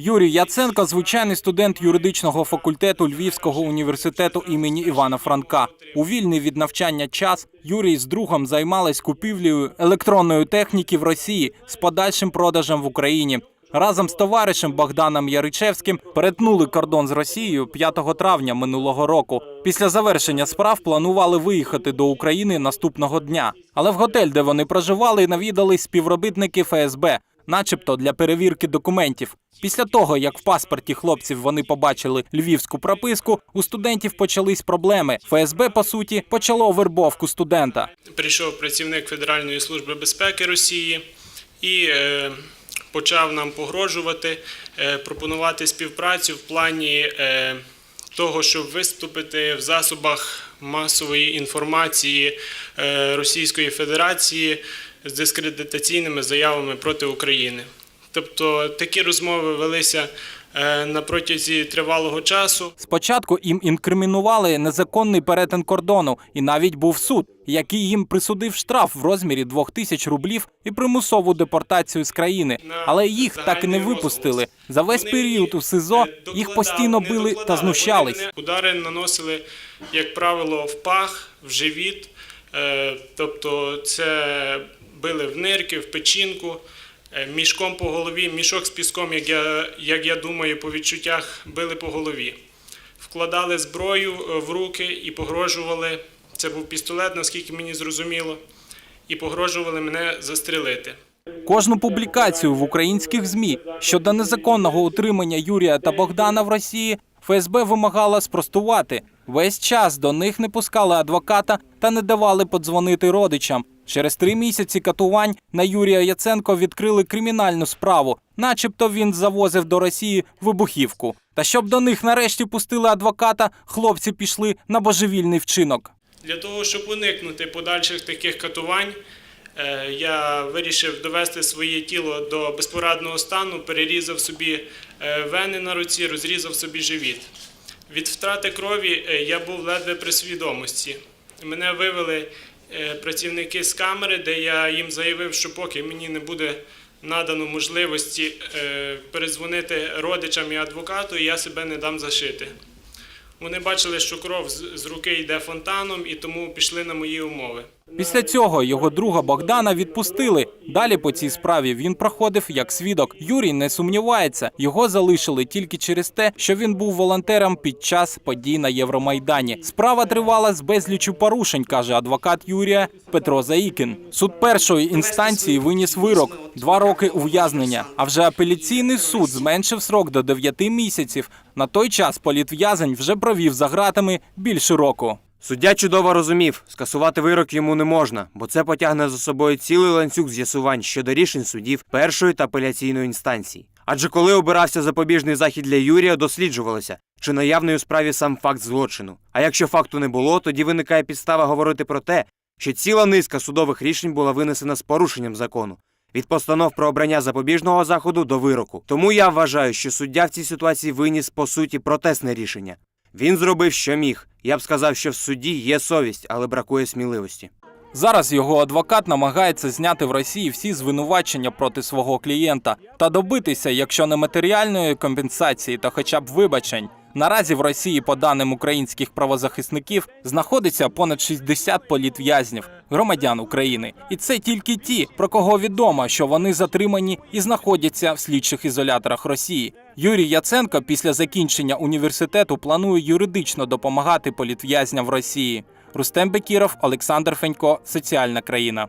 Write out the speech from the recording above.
Юрій Яценко звичайний студент юридичного факультету Львівського університету імені Івана Франка. У вільний від навчання час Юрій з другом займались купівлею електронної техніки в Росії з подальшим продажем в Україні. Разом з товаришем Богданом Яричевським перетнули кордон з Росією 5 травня минулого року. Після завершення справ планували виїхати до України наступного дня. Але в готель, де вони проживали, навідались співробітники ФСБ, начебто для перевірки документів. Після того, як в паспорті хлопців вони побачили львівську прописку, у студентів почались проблеми. ФСБ, по суті, почало вербовку студента. прийшов працівник Федеральної служби безпеки Росії і е, почав нам погрожувати, е, пропонувати співпрацю в плані е, того, щоб виступити в засобах масової інформації е, Російської Федерації з дискредитаційними заявами проти України. Тобто такі розмови велися на протязі тривалого часу. Спочатку їм інкримінували незаконний перетин кордону, і навіть був суд, який їм присудив штраф в розмірі двох тисяч рублів і примусову депортацію з країни. Але їх так і не випустили. За весь період у СИЗО їх постійно били та знущались. Удари наносили, як правило, в пах, в живіт. Е, Тобто це били в нирки, в печінку, е, мішком по голові, мішок з піском, як я, як я думаю, по відчуттях били по голові. Вкладали зброю е, в руки і погрожували. Це був пістолет, наскільки мені зрозуміло, і погрожували мене застрелити. Кожну публікацію в українських змі щодо незаконного утримання Юрія та Богдана в Росії ФСБ вимагала спростувати. Весь час до них не пускали адвоката та не давали подзвонити родичам. Через три місяці катувань на Юрія Яценко відкрили кримінальну справу, начебто він завозив до Росії вибухівку. Та щоб до них нарешті пустили адвоката, хлопці пішли на божевільний вчинок. Для того, щоб уникнути подальших таких катувань, е, я вирішив довести своє тіло до безпорадного стану, перерізав собі е, вени на руці, розрізав собі живіт. Від втрати крові е, я був ледве при свідомості. Мене вивели працівники з камери, де я їм заявив, що поки мені не буде надано можливості е, перезвонити родичам і адвокату, я себе не дам зашити. Вони бачили, що кров з руки йде фонтаном, і тому пішли на мої умови. Після цього його друга Богдана відпустили. Далі по цій справі він проходив як свідок. Юрій не сумнівається, його залишили тільки через те, що він був волонтером під час подій на Євромайдані. Справа тривала з безлічю порушень, каже адвокат Юрія Петро Заїкін. Суд першої інстанції виніс вирок два роки ув'язнення. А вже апеляційний суд зменшив срок до 9 місяців. На той час політв'язень вже провів за ґратами більше року. Суддя чудово розумів, скасувати вирок йому не можна, бо це потягне за собою цілий ланцюг з'ясувань щодо рішень судів першої та апеляційної інстанції. Адже коли обирався запобіжний захід для Юрія, досліджувалося, чи наявний у справі сам факт злочину. А якщо факту не було, тоді виникає підстава говорити про те, що ціла низка судових рішень була винесена з порушенням закону. Від постанов про обрання запобіжного заходу до вироку. Тому я вважаю, що суддя в цій ситуації виніс по суті протестне рішення. Він зробив, що міг. Я б сказав, що в суді є совість, але бракує сміливості. Зараз його адвокат намагається зняти в Росії всі звинувачення проти свого клієнта та добитися, якщо не матеріальної компенсації, то хоча б вибачень. Наразі в Росії, по даним українських правозахисників, знаходиться понад 60 політв'язнів, громадян України. І це тільки ті, про кого відомо, що вони затримані і знаходяться в слідчих ізоляторах Росії. Юрій Яценко після закінчення університету планує юридично допомагати політв'язням в Росії. Рустем Бекіров, Олександр Фенько, соціальна країна.